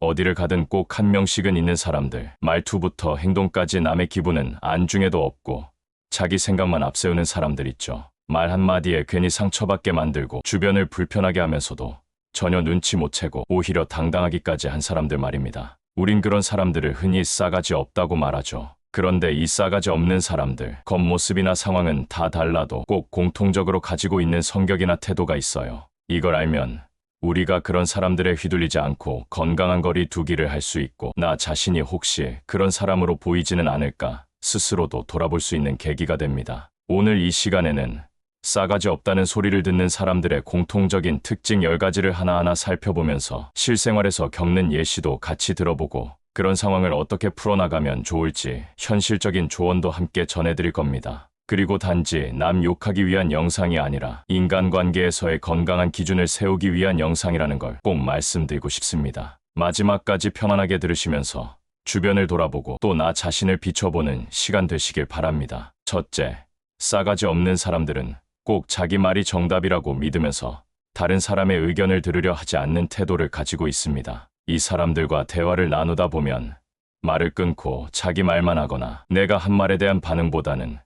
어디를 가든 꼭 한 명씩은 있는 사람들. 말투부터 행동까지 남의 기분은 안중에도 없고 자기 생각만 앞세우는 사람들 있죠. 말 한마디에 괜히 상처받게 만들고 주변을 불편하게 하면서도 전혀 눈치 못 채고 오히려 당당하기까지 한 사람들 말입니다. 우린 그런 사람들을 흔히 싸가지 없다고 말하죠. 그런데 이 싸가지 없는 사람들, 겉모습이나 상황은 다 달라도 꼭 공통적으로 가지고 있는 성격이나 태도가 있어요. 이걸 알면 우리가 그런 사람들에 휘둘리지 않고 건강한 거리 두기를 할 수 있고 나 자신이 혹시 그런 사람으로 보이지는 않을까 스스로도 돌아볼 수 있는 계기가 됩니다. 오늘 이 시간에는 싸가지 없다는 소리를 듣는 사람들의 공통적인 특징 10가지를 하나하나 살펴보면서 실생활에서 겪는 예시도 같이 들어보고 그런 상황을 어떻게 풀어나가면 좋을지 현실적인 조언도 함께 전해드릴 겁니다. 그리고 단지 남 욕하기 위한 영상이 아니라 인간관계에서의 건강한 기준을 세우기 위한 영상이라는 걸 꼭 말씀드리고 싶습니다. 마지막까지 편안하게 들으시면서 주변을 돌아보고 또 나 자신을 비춰보는 시간 되시길 바랍니다. 첫째, 싸가지 없는 사람들은 꼭 자기 말이 정답이라고 믿으면서 다른 사람의 의견을 들으려 하지 않는 태도를 가지고 있습니다. 이 사람들과 대화를 나누다 보면 말을 끊고 자기 말만 하거나 내가 한 말에 대한 반응보다는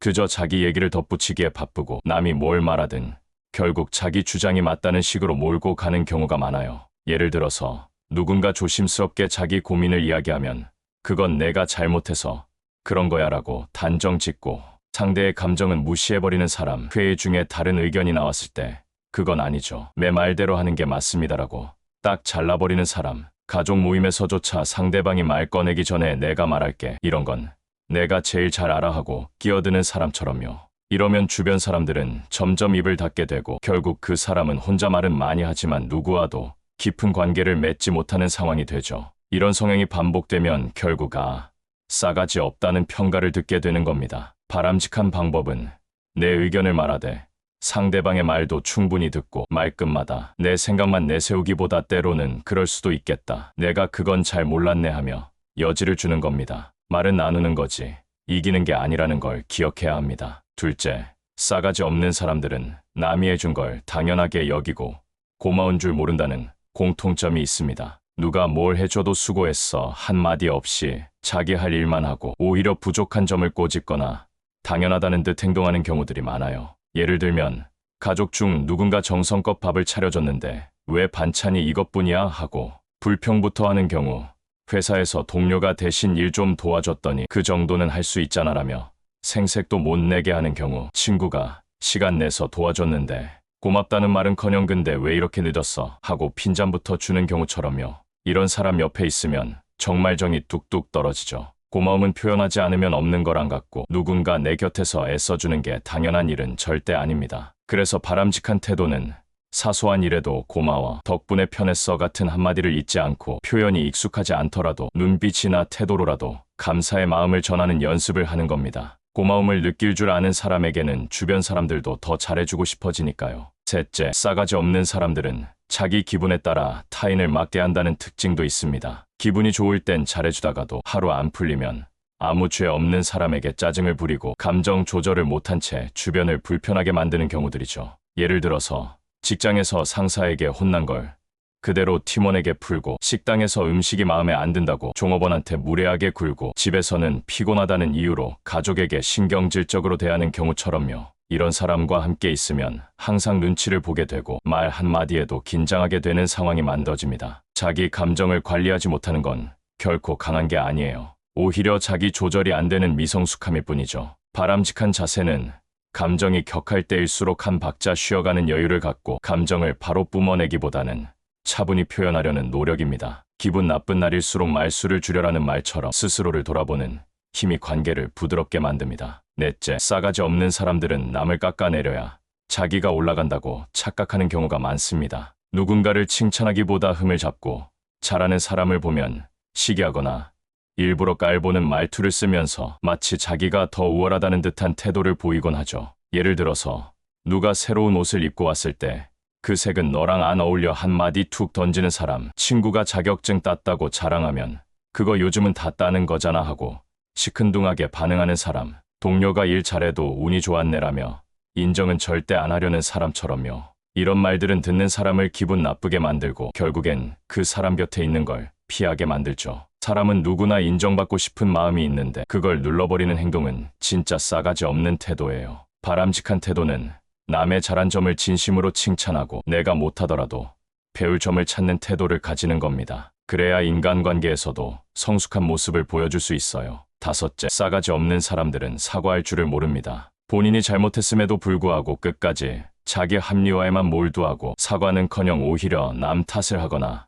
그저 자기 얘기를 덧붙이기에 바쁘고 남이 뭘 말하든 결국 자기 주장이 맞다는 식으로 몰고 가는 경우가 많아요. 예를 들어서 누군가 조심스럽게 자기 고민을 이야기하면 그건 내가 잘못해서 그런 거야 라고 단정 짓고 상대의 감정은 무시해버리는 사람 회의 중에 다른 의견이 나왔을 때 그건 아니죠. 내 말대로 하는 게 맞습니다라고 딱 잘라버리는 사람 가족 모임에서조차 상대방이 말 꺼내기 전에 내가 말할게 이런 건 내가 제일 잘 알아 하고 끼어드는 사람처럼요. 이러면 주변 사람들은 점점 입을 닫게 되고 결국 그 사람은 혼자 말은 많이 하지만 누구와도 깊은 관계를 맺지 못하는 상황이 되죠. 이런 성향이 반복되면 결국 아, 싸가지 없다는 평가를 듣게 되는 겁니다. 바람직한 방법은 내 의견을 말하되 상대방의 말도 충분히 듣고 말끝마다 내 생각만 내세우기보다 때로는 그럴 수도 있겠다. 내가 그건 잘 몰랐네 하며 여지를 주는 겁니다. 말은 나누는 거지 이기는 게 아니라는 걸 기억해야 합니다. 둘째, 싸가지 없는 사람들은 남이 해준 걸 당연하게 여기고 고마운 줄 모른다는 공통점이 있습니다. 누가 뭘 해줘도 수고했어 한마디 없이 자기 할 일만 하고 오히려 부족한 점을 꼬집거나 당연하다는 듯 행동하는 경우들이 많아요. 예를 들면 가족 중 누군가 정성껏 밥을 차려줬는데 왜 반찬이 이것뿐이야 하고 불평부터 하는 경우 회사에서 동료가 대신 일 좀 도와줬더니 그 정도는 할 수 있잖아라며 생색도 못 내게 하는 경우 친구가 시간 내서 도와줬는데 고맙다는 말은커녕 근데 왜 이렇게 늦었어 하고 핀잔부터 주는 경우처럼요. 이런 사람 옆에 있으면 정말 정이 뚝뚝 떨어지죠. 고마움은 표현하지 않으면 없는 거랑 같고 누군가 내 곁에서 애써주는 게 당연한 일은 절대 아닙니다. 그래서 바람직한 태도는 사소한 일에도 고마워, 덕분에 편했어 같은 한마디를 잊지 않고 표현이 익숙하지 않더라도 눈빛이나 태도로라도 감사의 마음을 전하는 연습을 하는 겁니다. 고마움을 느낄 줄 아는 사람에게는 주변 사람들도 더 잘해주고 싶어지니까요. 셋째, 싸가지 없는 사람들은 자기 기분에 따라 타인을 막대한다는 특징도 있습니다. 기분이 좋을 땐 잘해주다가도 하루 안 풀리면 아무 죄 없는 사람에게 짜증을 부리고 감정 조절을 못한 채 주변을 불편하게 만드는 경우들이죠. 예를 들어서 직장에서 상사에게 혼난 걸 그대로 팀원에게 풀고 식당에서 음식이 마음에 안 든다고 종업원한테 무례하게 굴고 집에서는 피곤하다는 이유로 가족에게 신경질적으로 대하는 경우처럼요. 이런 사람과 함께 있으면 항상 눈치를 보게 되고 말 한마디에도 긴장하게 되는 상황이 만들어집니다. 자기 감정을 관리하지 못하는 건 결코 강한 게 아니에요. 오히려 자기 조절이 안 되는 미성숙함일 뿐이죠. 바람직한 자세는 감정이 격할 때일수록 한 박자 쉬어가는 여유를 갖고 감정을 바로 뿜어내기보다는 차분히 표현하려는 노력입니다. 기분 나쁜 날일수록 말수를 줄여라는 말처럼 스스로를 돌아보는 힘이 관계를 부드럽게 만듭니다. 넷째, 싸가지 없는 사람들은 남을 깎아내려야 자기가 올라간다고 착각하는 경우가 많습니다. 누군가를 칭찬하기보다 흠을 잡고 잘하는 사람을 보면 시기하거나 일부러 깔보는 말투를 쓰면서 마치 자기가 더 우월하다는 듯한 태도를 보이곤 하죠. 예를 들어서 누가 새로운 옷을 입고 왔을 때 그 색은 너랑 안 어울려 한마디 툭 던지는 사람, 친구가 자격증 땄다고 자랑하면 그거 요즘은 다 따는 거잖아 하고 시큰둥하게 반응하는 사람, 동료가 일 잘해도 운이 좋았네라며 인정은 절대 안 하려는 사람처럼요. 이런 말들은 듣는 사람을 기분 나쁘게 만들고 결국엔 그 사람 곁에 있는 걸 피하게 만들죠. 사람은 누구나 인정받고 싶은 마음이 있는데 그걸 눌러버리는 행동은 진짜 싸가지 없는 태도예요. 바람직한 태도는 남의 잘한 점을 진심으로 칭찬하고 내가 못하더라도 배울 점을 찾는 태도를 가지는 겁니다. 그래야 인간관계에서도 성숙한 모습을 보여줄 수 있어요. 다섯째, 싸가지 없는 사람들은 사과할 줄을 모릅니다. 본인이 잘못했음에도 불구하고 끝까지 자기 합리화에만 몰두하고 사과는커녕 오히려 남 탓을 하거나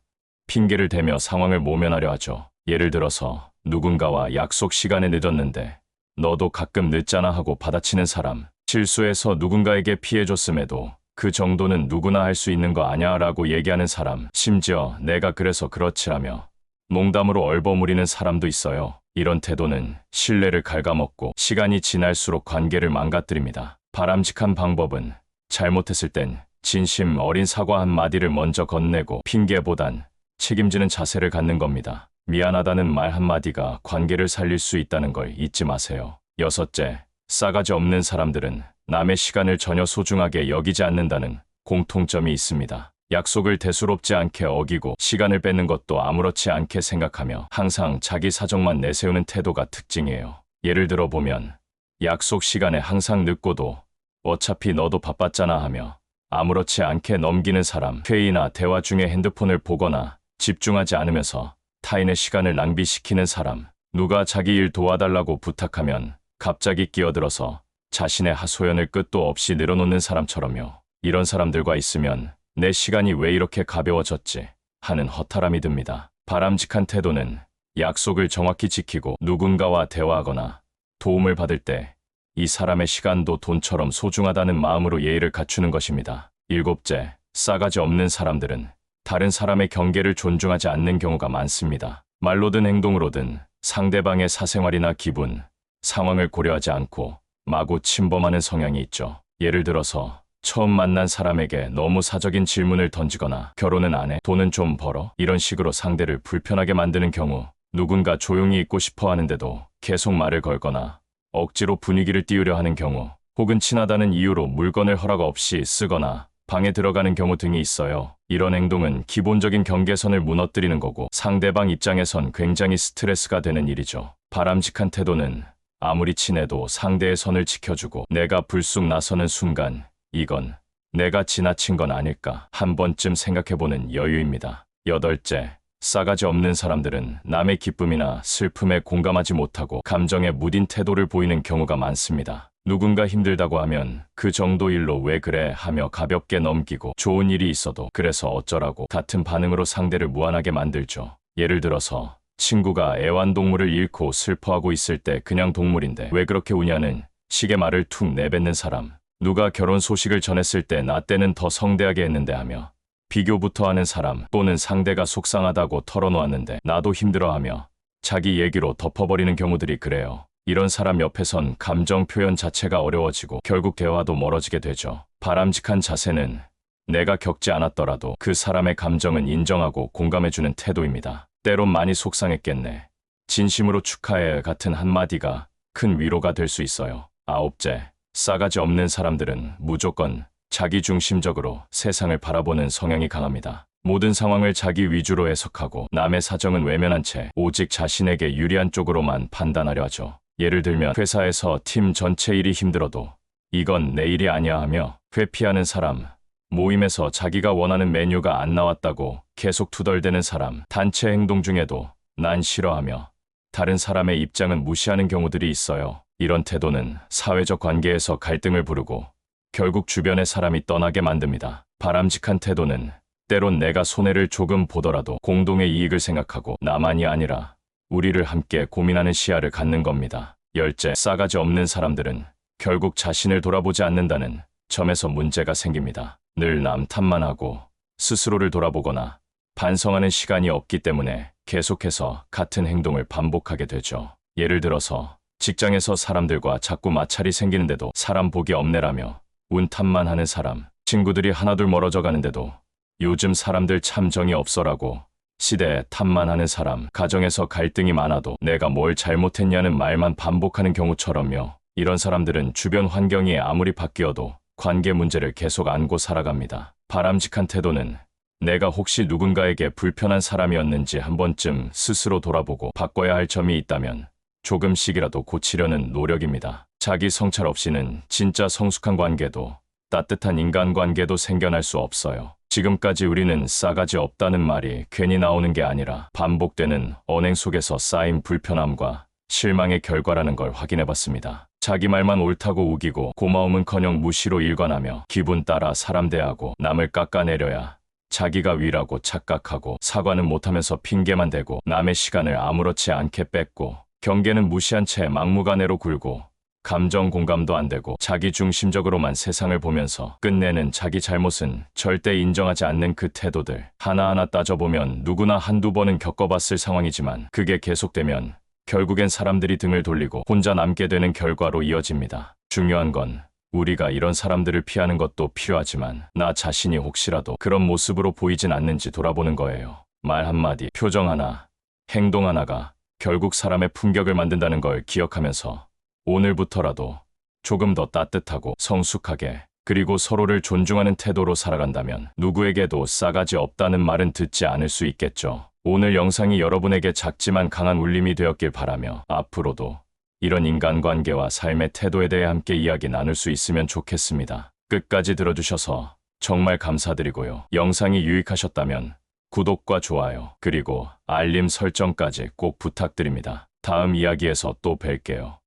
핑계를 대며 상황을 모면하려 하죠. 예를 들어서 누군가와 약속 시간에 늦었는데 너도 가끔 늦잖아 하고 받아치는 사람, 실수해서 누군가에게 피해줬음에도 그 정도는 누구나 할 수 있는 거 아냐 라고 얘기하는 사람, 심지어 내가 그래서 그렇지라며 농담으로 얼버무리는 사람도 있어요. 이런 태도는 신뢰를 갉아먹고 시간이 지날수록 관계를 망가뜨립니다. 바람직한 방법은 잘못했을 땐 진심 어린 사과 한마디를 먼저 건네고 핑계보단 책임지는 자세를 갖는 겁니다. 미안하다는 말 한마디가 관계를 살릴 수 있다는 걸 잊지 마세요. 여섯째, 싸가지 없는 사람들은 남의 시간을 전혀 소중하게 여기지 않는다는 공통점이 있습니다. 약속을 대수롭지 않게 어기고 시간을 뺏는 것도 아무렇지 않게 생각하며 항상 자기 사정만 내세우는 태도가 특징이에요. 예를 들어 보면 약속 시간에 항상 늦고도 어차피 너도 바빴잖아 하며 아무렇지 않게 넘기는 사람, 회의나 대화 중에 핸드폰을 보거나 집중하지 않으면서 타인의 시간을 낭비시키는 사람, 누가 자기 일 도와달라고 부탁하면 갑자기 끼어들어서 자신의 하소연을 끝도 없이 늘어놓는 사람처럼요. 이런 사람들과 있으면 내 시간이 왜 이렇게 가벼워졌지 하는 허탈함이 듭니다. 바람직한 태도는 약속을 정확히 지키고 누군가와 대화하거나 도움을 받을 때 이 사람의 시간도 돈처럼 소중하다는 마음으로 예의를 갖추는 것입니다. 일곱째, 싸가지 없는 사람들은 다른 사람의 경계를 존중하지 않는 경우가 많습니다. 말로든 행동으로든 상대방의 사생활이나 기분, 상황을 고려하지 않고 마구 침범하는 성향이 있죠. 예를 들어서 처음 만난 사람에게 너무 사적인 질문을 던지거나 결혼은 안 해, 돈은 좀 벌어 이런 식으로 상대를 불편하게 만드는 경우 누군가 조용히 있고 싶어 하는데도 계속 말을 걸거나 억지로 분위기를 띄우려 하는 경우 혹은 친하다는 이유로 물건을 허락 없이 쓰거나 방에 들어가는 경우 등이 있어요. 이런 행동은 기본적인 경계선을 무너뜨리는 거고 상대방 입장에선 굉장히 스트레스가 되는 일이죠. 바람직한 태도는 아무리 친해도 상대의 선을 지켜주고 내가 불쑥 나서는 순간 이건 내가 지나친 건 아닐까 한 번쯤 생각해보는 여유입니다. 여덟째, 싸가지 없는 사람들은 남의 기쁨이나 슬픔에 공감하지 못하고 감정에 무딘 태도를 보이는 경우가 많습니다. 누군가 힘들다고 하면 그 정도 일로 왜 그래 하며 가볍게 넘기고 좋은 일이 있어도 그래서 어쩌라고 같은 반응으로 상대를 무안하게 만들죠. 예를 들어서 친구가 애완동물을 잃고 슬퍼하고 있을 때 그냥 동물인데 왜 그렇게 우냐는 식의 말을 툭 내뱉는 사람. 누가 결혼 소식을 전했을 때 나 때는 더 성대하게 했는데 하며 비교부터 하는 사람 또는 상대가 속상하다고 털어놓았는데 나도 힘들어하며 자기 얘기로 덮어버리는 경우들이 그래요. 이런 사람 옆에선 감정 표현 자체가 어려워지고 결국 대화도 멀어지게 되죠. 바람직한 자세는 내가 겪지 않았더라도 그 사람의 감정은 인정하고 공감해주는 태도입니다. 때론 많이 속상했겠네. 진심으로 축하해 같은 한마디가 큰 위로가 될 수 있어요. 아홉째, 싸가지 없는 사람들은 무조건 자기중심적으로 세상을 바라보는 성향이 강합니다. 모든 상황을 자기 위주로 해석하고 남의 사정은 외면한 채 오직 자신에게 유리한 쪽으로만 판단하려 하죠. 예를 들면 회사에서 팀 전체 일이 힘들어도 이건 내 일이 아니야 하며 회피하는 사람, 모임에서 자기가 원하는 메뉴가 안 나왔다고 계속 투덜대는 사람, 단체 행동 중에도 난 싫어하며 다른 사람의 입장은 무시하는 경우들이 있어요. 이런 태도는 사회적 관계에서 갈등을 부르고 결국 주변의 사람이 떠나게 만듭니다. 바람직한 태도는 때론 내가 손해를 조금 보더라도 공동의 이익을 생각하고 나만이 아니라 우리를 함께 고민하는 시야를 갖는 겁니다. 열째, 싸가지 없는 사람들은 결국 자신을 돌아보지 않는다는 점에서 문제가 생깁니다. 늘 남 탓만 하고 스스로를 돌아보거나 반성하는 시간이 없기 때문에 계속해서 같은 행동을 반복하게 되죠. 예를 들어서 직장에서 사람들과 자꾸 마찰이 생기는데도 사람 복이 없네라며 운 탓만 하는 사람, 친구들이 하나둘 멀어져 가는데도 요즘 사람들 참 정이 없어라고 시대에 탓만 하는 사람, 가정에서 갈등이 많아도 내가 뭘 잘못했냐는 말만 반복하는 경우처럼요. 이런 사람들은 주변 환경이 아무리 바뀌어도 관계 문제를 계속 안고 살아갑니다. 바람직한 태도는 내가 혹시 누군가에게 불편한 사람이었는지 한 번쯤 스스로 돌아보고 바꿔야 할 점이 있다면 조금씩이라도 고치려는 노력입니다. 자기 성찰 없이는 진짜 성숙한 관계도 따뜻한 인간관계도 생겨날 수 없어요. 지금까지 우리는 싸가지 없다는 말이 괜히 나오는 게 아니라 반복되는 언행 속에서 쌓인 불편함과 실망의 결과라는 걸 확인해 봤습니다. 자기 말만 옳다고 우기고 고마움은커녕 무시로 일관하며 기분 따라 사람 대하고 남을 깎아내려야 자기가 위라고 착각하고 사과는 못하면서 핑계만 대고 남의 시간을 아무렇지 않게 뺏고 경계는 무시한 채 막무가내로 굴고 감정 공감도 안 되고 자기 중심적으로만 세상을 보면서 끝내는 자기 잘못은 절대 인정하지 않는 그 태도들 하나하나 따져보면 누구나 한두 번은 겪어봤을 상황이지만 그게 계속되면 결국엔 사람들이 등을 돌리고 혼자 남게 되는 결과로 이어집니다. 중요한 건 우리가 이런 사람들을 피하는 것도 필요하지만 나 자신이 혹시라도 그런 모습으로 보이진 않는지 돌아보는 거예요. 말 한마디, 표정 하나, 행동 하나가 결국 사람의 품격을 만든다는 걸 기억하면서 오늘부터라도 조금 더 따뜻하고 성숙하게 그리고 서로를 존중하는 태도로 살아간다면 누구에게도 싸가지 없다는 말은 듣지 않을 수 있겠죠. 오늘 영상이 여러분에게 작지만 강한 울림이 되었길 바라며 앞으로도 이런 인간관계와 삶의 태도에 대해 함께 이야기 나눌 수 있으면 좋겠습니다. 끝까지 들어주셔서 정말 감사드리고요. 영상이 유익하셨다면 구독과 좋아요, 그리고 알림 설정까지 꼭 부탁드립니다. 다음 이야기에서 또 뵐게요.